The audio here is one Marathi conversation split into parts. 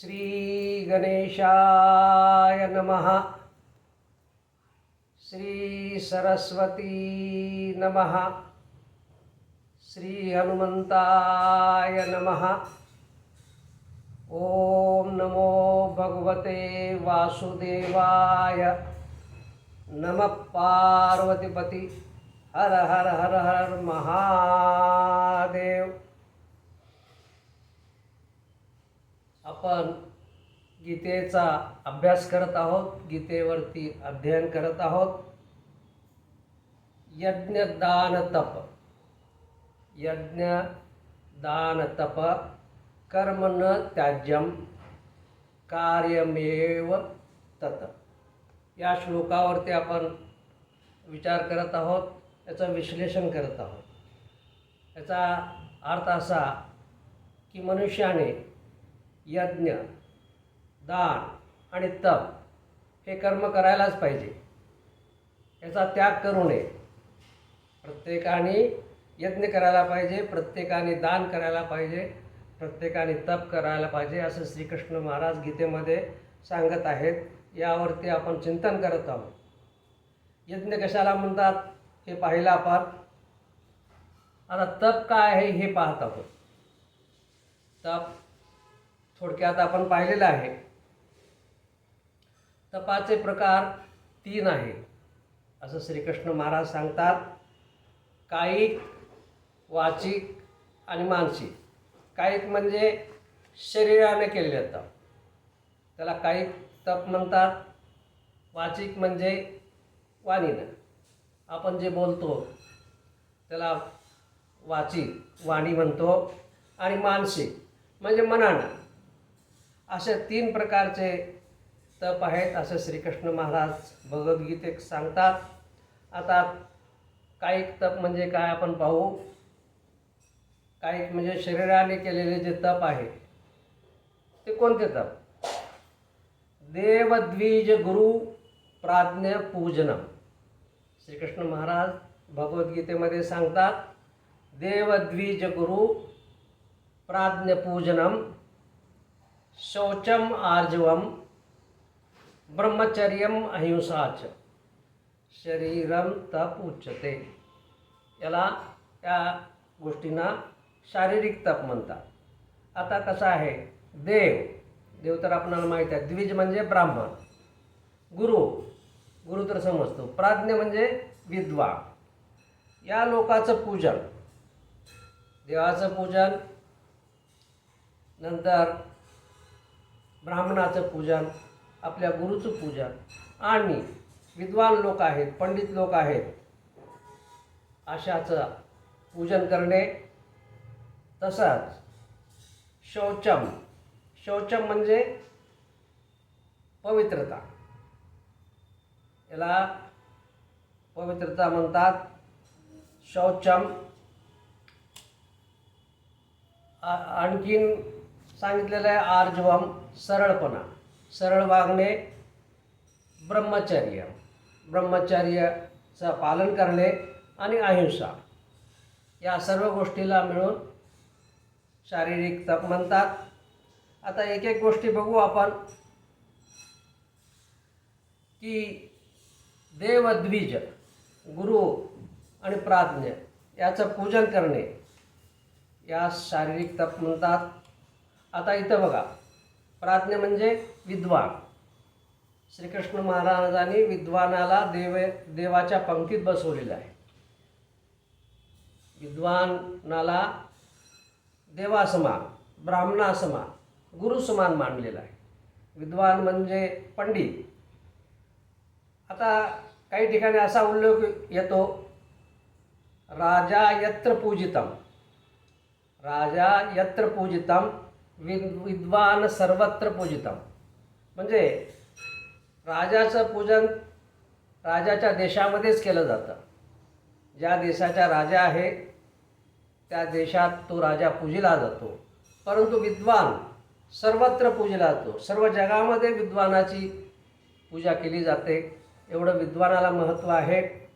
श्रीगणेशाय नमः। श्रीसरस्वती नमः। श्रीहनुमन्ताय नमः। ॐ नमो भगवते वासुदेवाय। नमः पार्वतीपति। हर हर हर हर महादेव। आपण गीतेचा अभ्यास करत आहोत गीतेवरती अध्ययन करत आहोत. यज्ञ दान तप. यज्ञ दान तप. कर्म न त्याज्यम कार्यमेव तत. या श्लोकावरती आपण विचार करत आहोत याचं विश्लेषण करत आहोत. याचा अर्थ असा की मनुष्याने यज्ञ दान आणि तप हे कर्म करायलाच पाहिजे. याचा त्याग करू नये. प्रत्येकाने यज्ञ करायला पाहिजे प्रत्येकाने दान करायला पाहिजे प्रत्येकाने तप करायला पाहिजे असं श्रीकृष्ण महाराज गीतेमध्ये सांगत आहेत. यावरती आपण चिंतन करत आहोत. यज्ञ कशाला म्हणतात? हे पाहिलं आपण. आता तप काय आहे हे पाहत आहोत. तप थोडक्यात आपण पाहिलेलं आहे. तपाचे प्रकार तीन आहे. असं श्रीकृष्ण महाराज सांगतात कायिक वाचिक आणि मानसिक. कायिक म्हणजे शरीराने केलेले तप. त्याला कायिक तप म्हणतात वाचिक म्हणजे वाणीनं. आपण जे बोलतो त्याला वाचिक वाणी म्हणतो आणि मानसिक म्हणजे मनानं. असे तीन प्रकारचे तप आहेत असं श्रीकृष्ण महाराज भगवद्गीतेत सांगतात. आता कायिक तप म्हणजे काय आपण पाहू? कायिक म्हणजे शरीराने केलेले जे तप आहे ते कोणते तप? देवद्विज गुरु प्राज्ञ पूजनम. श्रीकृष्ण महाराज भगवद्गीतेमध्ये सांगतात देवद्विज गुरु प्राज्ञपूजनम शौचम आर्जवम ब्रह्मचर्यम अहिंसाच शरीरम तप उच्चते याला या गोष्टींना शारीरिक तप म्हणतात. आता कसं आहे? देव देव तर आपणाला माहीत आहे. द्विज म्हणजे ब्राह्मण. गुरु गुरु तर समजतो. प्राज्ञ म्हणजे विद्वा या लोकाचं पूजन देवाचं पूजन नंतर ब्राह्मणाचं पूजन आपल्या गुरुचं पूजन. आणि विद्वान लोक आहेत पंडित लोक आहेत अशाचं पूजन करणे. तसंच शौचम. शौचम म्हणजे पवित्रता. याला पवित्रता म्हणतात. शौचम. आ- आणखीन सांगितलेलं आहे आर्जवम सरळपणा. सरळ वागणे ब्रह्मचर्य. ब्रह्मचर्याचं पालन करणे आणि अहिंसा. या सर्व गोष्टीला मिळून शारीरिक तप म्हणतात. आता एक एक गोष्टी बघू आपण. की देवद्विज गुरु आणि प्राज्ञ याचं पूजन करणे. या शारीरिक तप म्हणतात. आता इथं बघा. प्राज्ञ म्हणजे विद्वान. श्रीकृष्ण महाराजांनी विद्वानाला देव देवाच्या पंक्तीत बसवलेलं आहे. विद्वानाला देवासमान ब्राह्मणासमान गुरुसमान मानलेला आहे. विद्वान म्हणजे पंडित. आता काही ठिकाणी असा उल्लेख येतो राजा यत्र पूजितम. राजा यत्र पूजितम विद विद्वान सर्वत्र पूजितम. म्हणजे राजाचं पूजन राजाच्या देशामध्येच केलं जातं. ज्या देशाचा राजा आहे त्या देशात तो राजा पूजिला जातो. परंतु विद्वान सर्वत्र पूजला जातो. सर्व जगामध्ये विद्वानाची पूजा केली जाते. एवढं विद्वानाला महत्त्व आहे.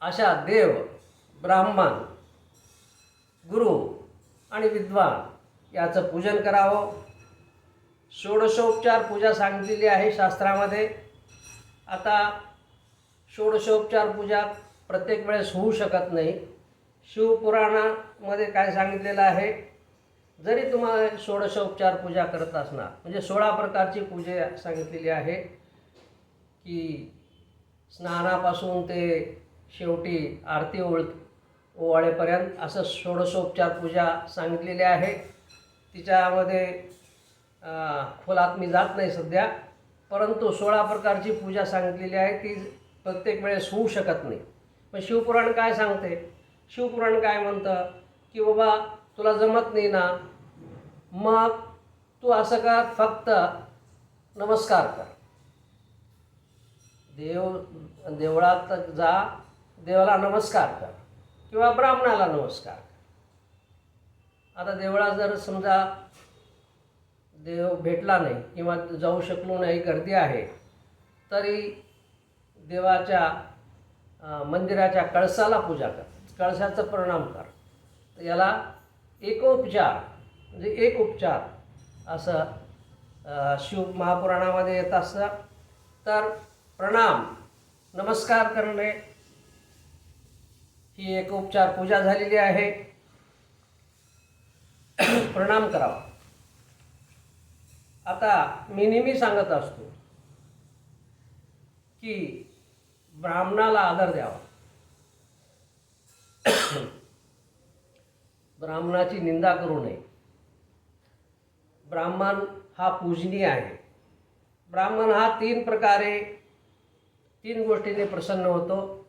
अशा देव ब्राह्मण गुरु आणि विद्वान. याचं पूजन करावं. षोडशोपचार पूजा सांगितलेली आहे शास्त्रामध्ये. आता षोडशोपचार पूजा प्रत्येक वेळेस होऊ शकत नाही. शिवपुराणामध्ये काय सांगितलेलं आहे? जरी तुम्हाला षोडशोपचार पूजा करत असणार म्हणजे सोळा प्रकारची पूजा सांगितलेली आहे की स्नानापासून ते शेवटी आरती ओळ ओवाळेपर्यंत असं षोडशोपचार पूजा सांगितलेली आहे. तिच्यामध्ये खोलात मी जात नाही सध्या परंतु सोळा प्रकारची पूजा सांगितलेली आहे. ती प्रत्येक वेळेस होऊ शकत नाही. पण शिवपुराण काय सांगते? शिवपुराण काय म्हणतं? की बाबा तुला जमत नाही ना? मग तू असं कर फक्त नमस्कार कर. देव देवळात जा देवाला नमस्कार कर. किंवा ब्राह्मणाला नमस्कार. आता देवळात जर समजा देव भेटला नाही किंवा जाऊ शकलो नाही गर्दी आहे तरी देवाच्या मंदिराच्या कळसाला पूजा कर. कळसाचं प्रणाम कर. याला एकोपचार म्हणजे एक उपचार असं शिव महापुराणामध्ये येत असतं. तर प्रणाम नमस्कार करणे ही एक उपचार पूजा झालेली आहे. प्रणाम करावा. आता मी नेहमी सांगत असतो की ब्राह्मणाला आदर द्यावा. ब्राह्मणाची निंदा करू नये. ब्राह्मण हा पूजनीय आहे. ब्राह्मण हा तीन प्रकारे तीन गोष्टींनी प्रसन्न होतो.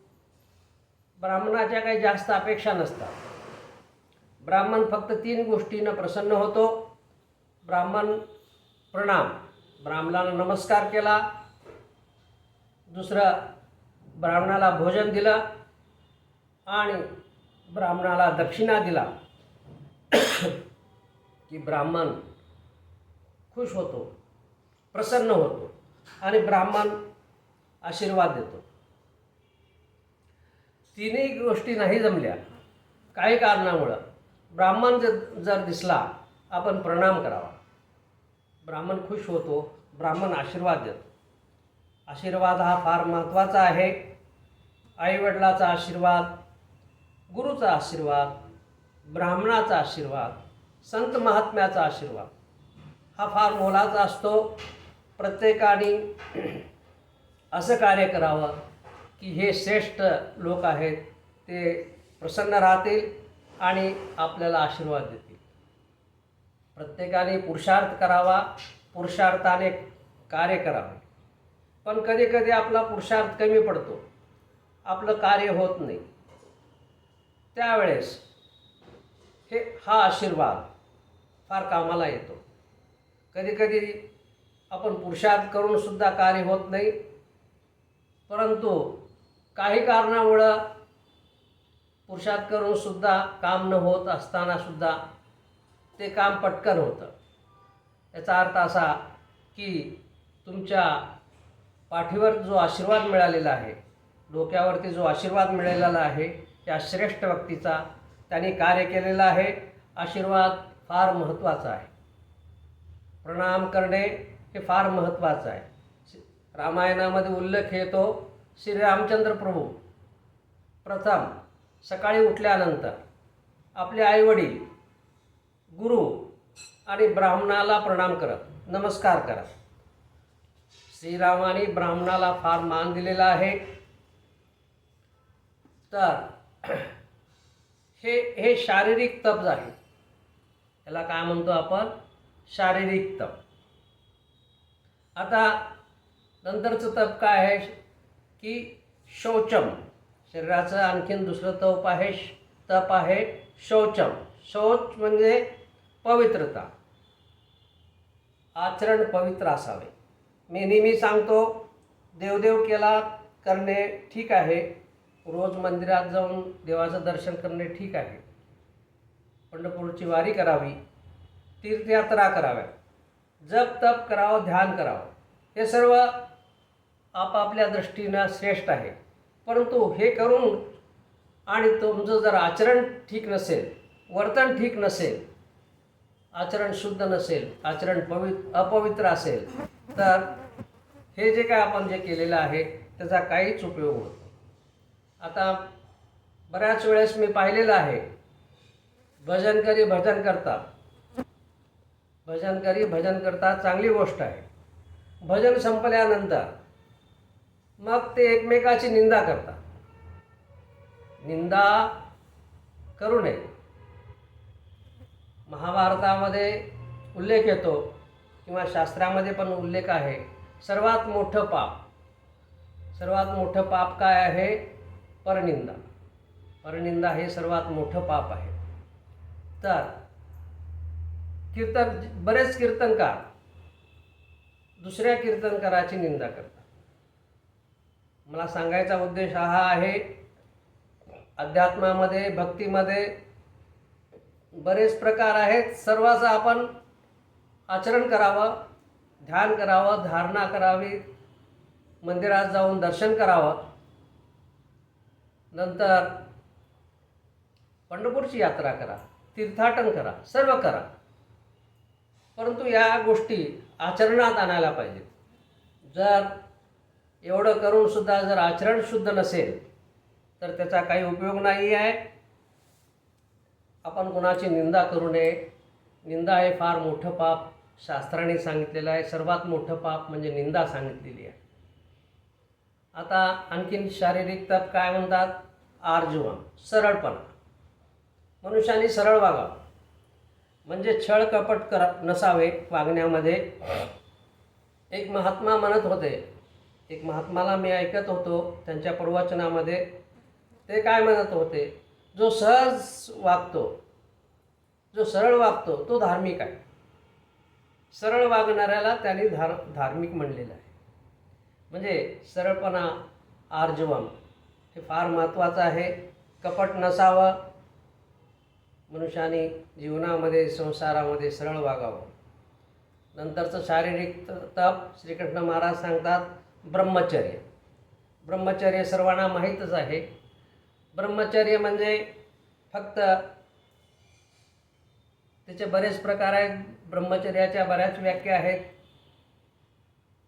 ब्राह्मणाच्या काही जास्त अपेक्षा नसतात. ब्राह्मण फक्त तीन गोष्टीनं प्रसन्न होतो. ब्राह्मण प्रणाम. ब्राह्मणाला नमस्कार केला. दुसरं ब्राह्मणाला भोजन दिलं आणि ब्राह्मणाला दक्षिणा दिला. की ब्राह्मण खुश होतो प्रसन्न होतो आणि ब्राह्मण आशीर्वाद देतो. तिन्ही गोष्टी नाही जमल्या. काही कारणामुळं ब्राह्मण जर जर दिसला आपण प्रणाम करावा. ब्राह्मण खुश होतो ब्राह्मण आशीर्वाद देतो. आशीर्वाद हा फार महत्त्वाचा आहे. आईवडिलाचा आशीर्वाद गुरुचा आशीर्वाद ब्राह्मणाचा आशीर्वाद संत महात्म्याचा आशीर्वाद हा फार मोलाचा असतो. प्रत्येकाने असं कार्य करावं. की हे श्रेष्ठ लोक आहेत ते प्रसन्न राहतील आणि आपल्याला आशीर्वाद देतील. प्रत्येकाने पुरुषार्थ करावा पुरुषार्थाने कार्य करावे. पण कधी कधी आपला पुरुषार्थ कमी पडतो आपलं कार्य होत नाही. त्यावेळेस हे हा आशीर्वाद फार कामाला येतो. कधीकधी आपण पुरुषार्थ करूनसुद्धा कार्य होत नाही परंतु काही कारणामुळं पुरुषात करूनसुद्धा काम न होत असतानासुद्धा ते काम पटकन होतं. याचा अर्थ असा की तुमच्या पाठीवर जो आशीर्वाद मिळालेला आहे डोक्यावरती जो आशीर्वाद मिळालेला आहे त्या श्रेष्ठ व्यक्तीचा त्यांनी कार्य केलेलं आहे आशीर्वाद फार महत्त्वाचा आहे. प्रणाम करणे हे फार महत्त्वाचं आहे. रामायणामध्ये उल्लेख येतो श्री रामचंद्र प्रभू प्रथम सकाळी उठल्यानंतर आपले आईवडील गुरु आणि ब्राह्मणाला प्रणाम करत नमस्कार करत. श्रीरामाने ब्राह्मणाला फार मान दिलेला आहे. तर हे हे शारीरिक तप आहे. याला काय म्हणतो आपण? शारीरिक तप. आता नंतरचं तप काय आहे? की शौचम. शरीराचं आणखीन दुसरं तप आहे तप आहे शौचम. शौच म्हणजे पवित्रता. आचरण पवित्र असावे. मी नेहमी सांगतो देवदेव केला करणे ठीक आहे. रोज मंदिरात जाऊन देवाचं दर्शन करणे ठीक आहे. पंढरपूरची वारी करावी तीर्थयात्रा कराव्या. जप तप करावं ध्यान करावं. हे सर्व आपापल्या दृष्टीनं श्रेष्ठ आहे. परंतु हे करून आणि तुमचं जर आचरण ठीक नसेल वर्तन ठीक नसेल आचरण शुद्ध नसेल आचरण पवित्र अपवित्र असेल तर हे जे काय आपण जे केलेलं आहे त्याचा काहीच उपयोग होतो आता बऱ्याच वेळेस मी पाहिलेलं आहे भजनकरी भजन करतात भजनकरी भजन करता चांगली गोष्ट आहे. भजन संपल्यानंतर मग ते एकमेकाची निंदा करतात. निंदा करू नये. महाभारतामध्ये उल्लेख येतो किंवा शास्त्रामध्ये पण उल्लेख आहे सर्वात मोठं पाप. सर्वात मोठं पाप काय आहे? परनिंदा. परनिंदा हे सर्वात मोठं पाप आहे. तर कीर्तन बरेच कीर्तनकार दुसऱ्या कीर्तनकाराची निंदा करतात. मला सांगायचा उद्देश हा आहे अध्यात्मामध्ये भक्तीमध्ये बरेच प्रकार आहेत. सर्वाचं आपण आचरण करावं ध्यान करावं धारणा करावी मंदिरात जाऊन दर्शन करावं. नंतर पंढरपूरची यात्रा करा तीर्थाटन करा सर्व करा. परंतु या गोष्टी आचरणात आणायला पाहिजेत. जर एवढं करून सुद्धा जर आचरण शुद्ध नसेल तर त्याचा काही उपयोग नाही आहे. आपण कोणाची निंदा करू नये. निंदा हे फार मोठं पाप शास्त्राने सांगितलेलं आहे. सर्वात मोठं पाप म्हणजे निंदा सांगितलेली आहे. आता आणखीन शारीरिक तप काय म्हणतात? आर्जवम सरळपणा. मनुष्याने सरळ वागावं. म्हणजे छळ कपट कर नसावे वागण्यामध्ये. एक महात्मा म्हणत होते एक महात्माला मी ऐकत होतो त्यांच्या प्रवचनामध्ये. ते काय म्हणत होते? जो सहज वागतो जो सरळ वागतो तो धार्मिक आहे. सरळ वागणाऱ्याला त्यांनी धार धार्मिक म्हणलेलं आहे. म्हणजे सरळपणा आर्जवम हे फार महत्त्वाचं आहे. कपट नसावं. मनुष्याने जीवनामध्ये संसारामध्ये सरळ वागावं. नंतरचं शारीरिक तप श्रीकृष्ण महाराज सांगतात ब्रह्मचर्य. ब्रह्मचर्य सर्वांना माहीतच आहे. ब्रह्मचर्य म्हणजे फक्त त्याचे बरेच प्रकार आहेत. ब्रह्मचर्याच्या बऱ्याच व्याख्या आहेत.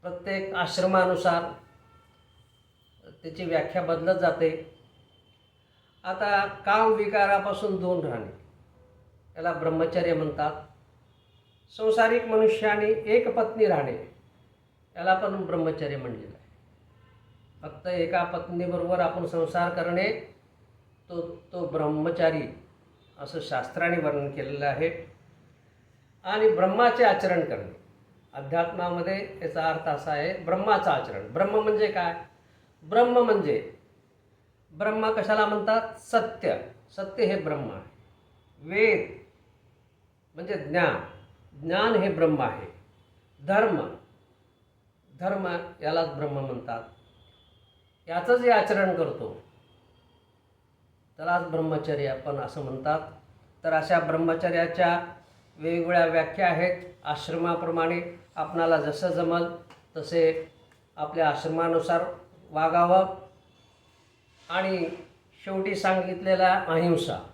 प्रत्येक आश्रमानुसार त्याची व्याख्या बदलत जाते. आता काम विकारापासून दूर राहणे याला ब्रह्मचर्य म्हणतात. संसारिक मनुष्याने एक पत्नी राहणे. याला पण ब्रह्मचर्य म्हणलेलं आहे. फक्त एका पत्नीबरोबर आपण संसार करणे तो तो ब्रह्मचारी असं शास्त्राने वर्णन केलेलं आहे. आणि ब्रह्माचे आचरण करणे. अध्यात्मामध्ये याचा अर्थ असा आहे ब्रह्माचं आचरण. ब्रह्म म्हणजे काय? ब्रह्म म्हणजे ब्रह्म कशाला म्हणतात? सत्य. सत्य हे ब्रह्म आहे. वेद म्हणजे ज्ञान. ज्ञान हे ब्रह्म आहे. धर्म धर्म यालाच ब्रह्म म्हणतात. याचं जे आचरण करतो. त्यालाच ब्रह्मचर्य आपण असं म्हणतात. तर अशा ब्रह्मचर्याच्या वेगवेगळ्या व्याख्या आहेत. आश्रमाप्रमाणे आपणाला जसं जमल तसे आपल्या आश्रमानुसार वागावं. आणि शेवटी सांगितलेला अहिंसा.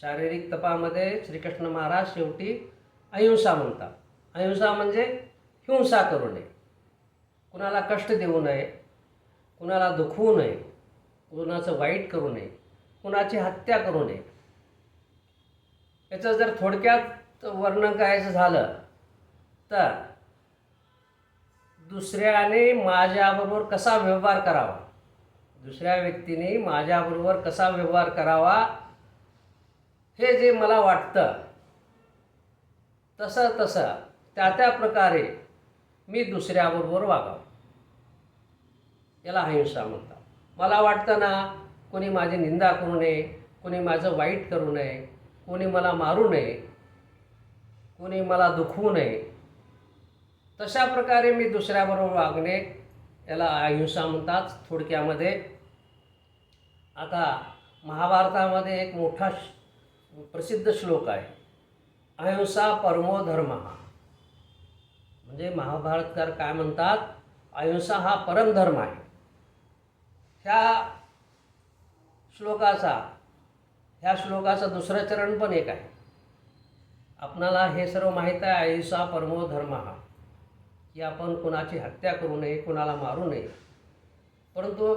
शारीरिक तपामध्ये श्रीकृष्ण महाराज शेवटी अहिंसा म्हणतात. अहिंसा म्हणजे हिंसा करू नये. कुणाला कष्ट देऊ नये कुणाला दुखवू नये कुणाचं वाईट करू नये कुणाची हत्या करू नये. याचं जर थोडक्यात वर्णन करायचं झालं तर दुसऱ्याने माझ्याबरोबर कसा व्यवहार करावा? दुसऱ्या व्यक्तीने माझ्याबरोबर कसा व्यवहार करावा? हे जे मला वाटतं तसं तसं त्या त्या प्रकारे मी दुसऱ्याबरोबर वागावं. याला अहिंसा म्हणतात. मला वाटतं ना कोणी माझी निंदा करू नये कोणी माझं वाईट करू नये कोणी मला मारू नये कोणी मला दुखवू नये तशा प्रकारे मी दुसऱ्याबरोबर वागणे याला अहिंसा म्हणतात. थोडक्यामध्ये आता महाभारतामध्ये एक मोठा प्रसिद्ध श्लोक आहे. अहिंसा परमो धर्म. म्हणजे महाभारतकार काय म्हणतात? अहिंसा हा परमधर्म आहे. त्या श्लोकाचा ह्या श्लोकाचं दुसरं चरण पण एक आहे. आपणाला हे सर्व माहीत आहे अहिंसा परमो धर्म. हा की आपण कुणाची हत्या करू नये कुणाला मारू नये. परंतु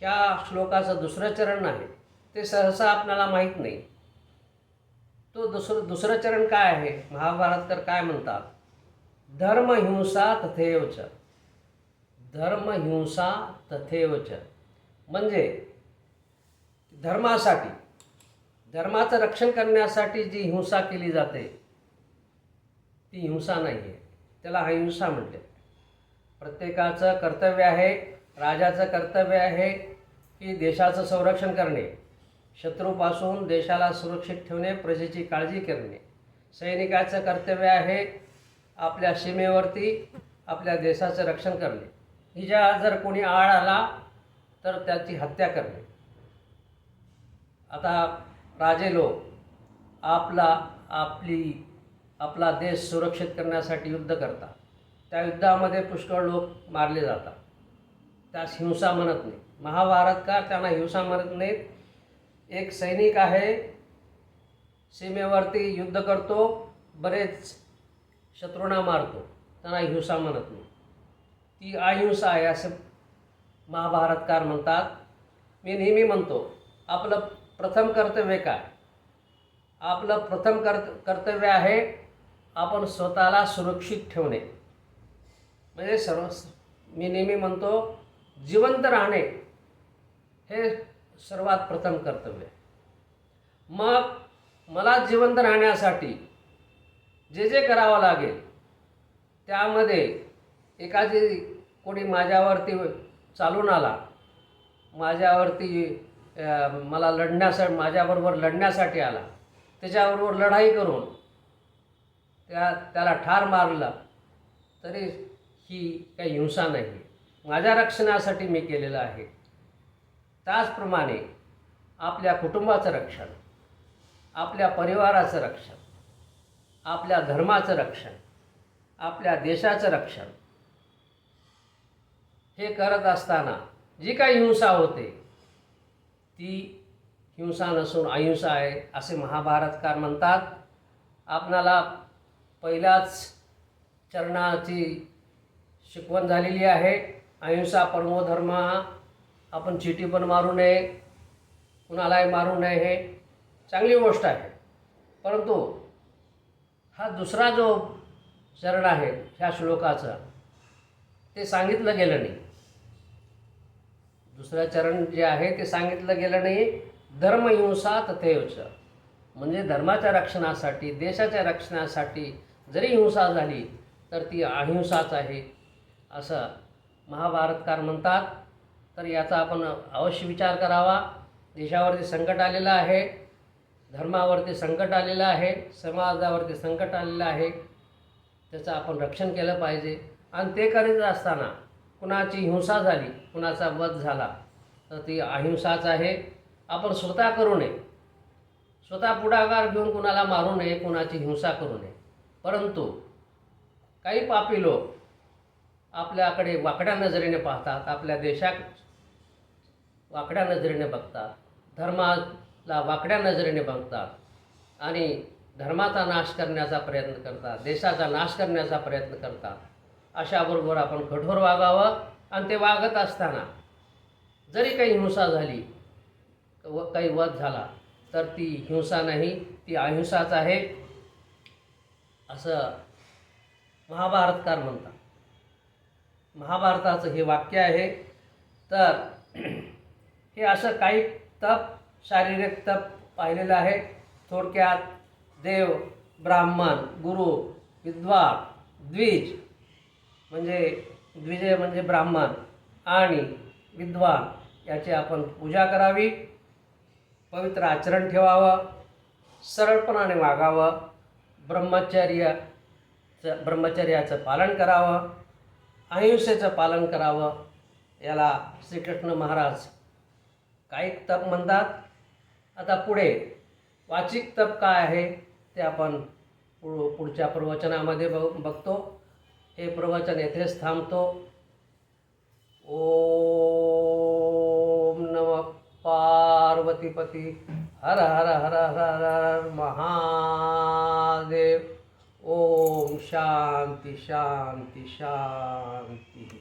ह्या श्लोकाचं दुसरं चरण आहे ते सहसा आपल्याला माहीत नाही. तो दुसरं दुसरं चरण काय आहे? महाभारतकर काय म्हणतात? धर्महिंसा तथेवच. धर्महिंसा तथेवच. म्हणजे धर्मासाठी धर्माचं रक्षण करण्यासाठी जी हिंसा केली जाते ती हिंसा नाही आहे त्याला अहिंसा म्हणते प्रत्येकाचं कर्तव्य आहे राजाचं कर्तव्य आहे की देशाचं संरक्षण करणे शत्रूपासून देशाला सुरक्षित ठेवणे प्रजेची काळजी करणे. सैनिकाचं कर्तव्य आहे आपल्या सीमेवरती आपल्या देशाचं रक्षण करणे. हिच्या जर कोणी आळ आला तर त्याची हत्या करणे. आता राजे लोक आपला आपली आपला देश सुरक्षित करण्यासाठी युद्ध करतात. त्या युद्धामध्ये पुष्कळ लोक मारले जातात. त्यास हिंसा म्हणत नाही. महाभारतकार त्यांना हिंसा म्हणत नाहीत? एक सैनिक आहे सीमेवरती युद्ध करतो बरेच शत्रूंना मारतो. त्यांना हिंसा म्हणत नाही. ती अहिंसा आहे असं महाभारतकार म्हणतात. मी नेहमी म्हणतो आपलं प्रथम कर्तव्य काय? आपलं प्रथम कर्त कर्तव्य आहे आपण स्वतःला सुरक्षित ठेवणे. म्हणजे सर्व मी नेहमी म्हणतो जिवंत राहणे हे सर्वात प्रथम कर्तव्य. मग मला जिवंत राहण्यासाठी जे जे करावं लागेल त्यामध्ये एखादी कोणी माझ्यावरती चालून आला माझ्यावरती मला लढण्यासाठी माझ्याबरोबर लढण्यासाठी आला त्याच्याबरोबर लढाई करून त्या त्याला ठार मारलं तरी ही काही हिंसा नाही. माझ्या रक्षणासाठी मी केलेलं आहे. त्याचप्रमाणे आपल्या कुटुंबाचं रक्षण आपल्या परिवाराचं रक्षण आपल्या धर्माचं रक्षण आपल्या देशाचं रक्षण हे करत असताना जी काही हिंसा होते ती हिंसा नसून अहिंसा आहे असे महाभारतकार म्हणतात. आपणाला पहिल्याच चरणाची शिकवण झालेली आहे. अहिंसा परमोधर्म आपण चिठी पण मारू नये कुणालाही मारू नये हे चांगली गोष्ट आहे. परंतु हा दुसरा जो चरण आहे ह्या श्लोकाचा ते सांगितलं गेलं नाही. दुसरं चरण जे आहे ते सांगितलं गेलं नाही. धर्महिंसा तथेवच म्हणजे धर्माच्या रक्षणासाठी देशाच्या रक्षणासाठी जरी हिंसा झाली तर ती अहिंसाच आहे. असं महाभारतकार म्हणतात. तर याचा आपण अवश्य विचार करावा. देशावरती संकट आलेलं आहे. धर्मावरती संकट आलेलं आहे. समाजावरती संकट आलेलं आहे. त्याचं आपण रक्षण केलं पाहिजे. आणि ते करीत असताना कुणाची हिंसा झाली कुणाचा वध झाला तर ती अहिंसाच आहे. आपण स्वतः करू नये. स्वतः पुढाकार घेऊन कुणाला मारू नये कुणाची हिंसा करू नये. परंतु काही पापी लोक आपल्याकडे वाकड्या नजरेने पाहतात आपल्या देशात वाकड्या नजरेने बघतात धर्माला वाकड्या नजरेने बघतात आणि धर्माचा नाश करण्याचा प्रयत्न करतात देशाचा नाश करण्याचा प्रयत्न करतात. अशाबरोबर आपण कठोर वागावं. आणि ते वागत असताना जरी काही हिंसा झाली व काही वध झाला तर ती हिंसा नाही ती अहिंसाच आहे असं महाभारतकार म्हणतात. महाभारताचं हे वाक्य आहे. तर हे असं काही तप शारीरिक तप पाहिलेलं आहे. थोडक्यात देव ब्राह्मण गुरु विद्वान द्विज म्हणजे द्विजय म्हणजे ब्राह्मण आणि विद्वान याची आपण पूजा करावी. पवित्र आचरण ठेवावं सरळपणाने वागावं ब्रह्मचर्याचं ब्रह्मचर्याचं पालन करावं अहिंसेचं पालन करावं याला श्रीकृष्ण महाराज काही तप म्हणतात. आता पुढे वाचिक तप काय आहे ते आपण पुढ पुढच्या प्रवचनामध्ये बघ बघतो. हे प्रवचन येथेच थांबतो. ओम नम पार्वतीपती. हर हर हर हर हर महादेव. ओम शांती शांती शांती.